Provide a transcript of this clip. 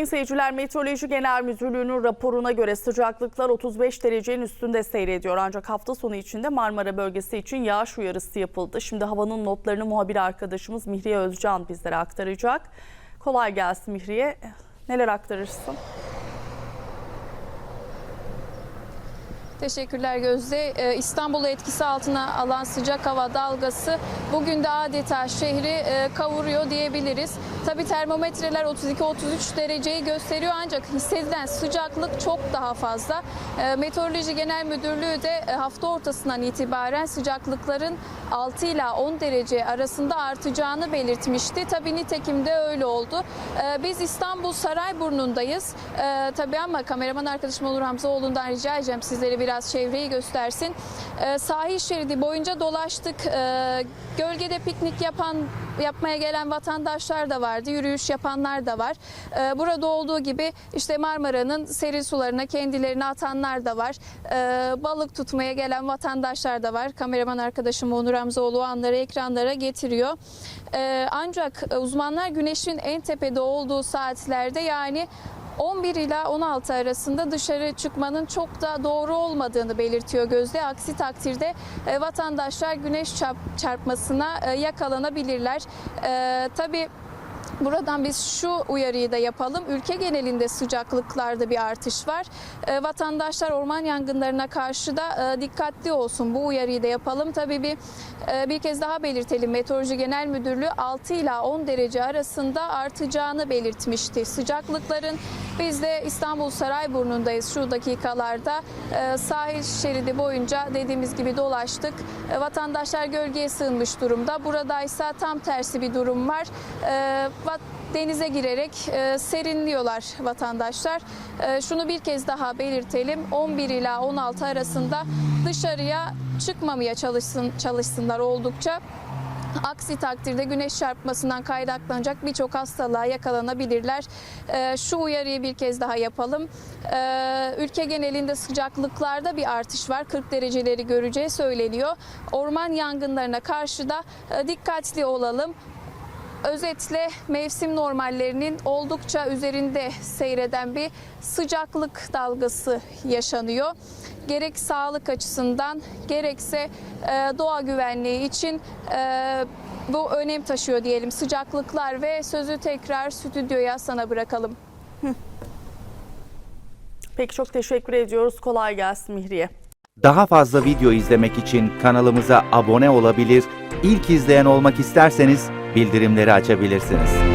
sayın seyirciler Meteoroloji Genel Müdürlüğü'nün raporuna göre sıcaklıklar 35 derecenin üstünde seyrediyor. Ancak hafta sonu içinde Marmara bölgesi için yağış uyarısı yapıldı. Şimdi havanın notlarını muhabir arkadaşımız Mihriye Özcan bizlere aktaracak. Kolay gelsin Mihriye. Neler aktarırsın? Teşekkürler Gözde. Ee, İstanbul'u etkisi altına alan sıcak hava dalgası bugün de adeta şehri e, kavuruyor diyebiliriz. Tabi termometreler 32-33 dereceyi gösteriyor ancak hissedilen sıcaklık çok daha fazla. Ee, Meteoroloji Genel Müdürlüğü de e, hafta ortasından itibaren sıcaklıkların 6 ila 10 derece arasında artacağını belirtmişti. Tabi nitekim de öyle oldu. Ee, Biz İstanbul Sarayburnu'ndayız. Ee, Tabii ama kameraman arkadaşım Onur Hamzaoğlu'ndan rica edeceğim sizlere biraz çevreyi göstersin. Sahil şeridi boyunca dolaştık. Gölgede piknik yapan yapmaya gelen vatandaşlar da vardı. Yürüyüş yapanlar da var. Ee, Burada olduğu gibi işte Marmara'nın serin sularına kendilerini atanlar da var. Ee, Balık tutmaya gelen vatandaşlar da var. Kameraman arkadaşım Onur Hamzaoğlu o anları ekranlara getiriyor. Ee, Ancak uzmanlar güneşin en tepede olduğu saatlerde yani 11 ila 16 arasında dışarı çıkmanın çok da doğru olmadığını belirtiyor Gözde. Aksi takdirde e, vatandaşlar güneş çarp- çarpmasına e, yakalanabilirler. E, tabii Buradan biz şu uyarıyı da yapalım. Ülke genelinde sıcaklıklarda bir artış var. E, vatandaşlar orman yangınlarına karşı da e, dikkatli olsun. Bu uyarıyı da yapalım. Tabii bir e, bir kez daha belirtelim. Meteoroloji Genel Müdürlüğü 6 ila 10 derece arasında artacağını belirtmişti. Sıcaklıkların biz de İstanbul Sarayburnu'ndayız şu dakikalarda. E, sahil şeridi boyunca dediğimiz gibi dolaştık. E, vatandaşlar gölgeye sığınmış durumda. Buradaysa tam tersi bir durum var. E, va- denize girerek e, serinliyorlar vatandaşlar. Şunu bir kez daha belirtelim. 11 ila 16 arasında dışarıya çıkmamaya çalışsın, çalışsınlar oldukça. Aksi takdirde güneş çarpmasından kaynaklanacak birçok hastalığa yakalanabilirler. Ee, şu uyarıyı bir kez daha yapalım. Ee, ülke genelinde sıcaklıklarda bir artış var. 40 dereceleri göreceği söyleniyor. Orman yangınlarına karşı da e, dikkatli olalım. Özetle mevsim normallerinin oldukça üzerinde seyreden bir sıcaklık dalgası yaşanıyor. Gerek sağlık açısından gerekse e, doğa güvenliği için e, bu önem taşıyor diyelim sıcaklıklar ve sözü tekrar stüdyoya sana bırakalım. Peki çok teşekkür ediyoruz. Kolay gelsin Mihriye. Daha fazla video izlemek için kanalımıza abone olabilir, ilk izleyen olmak isterseniz bildirimleri açabilirsiniz.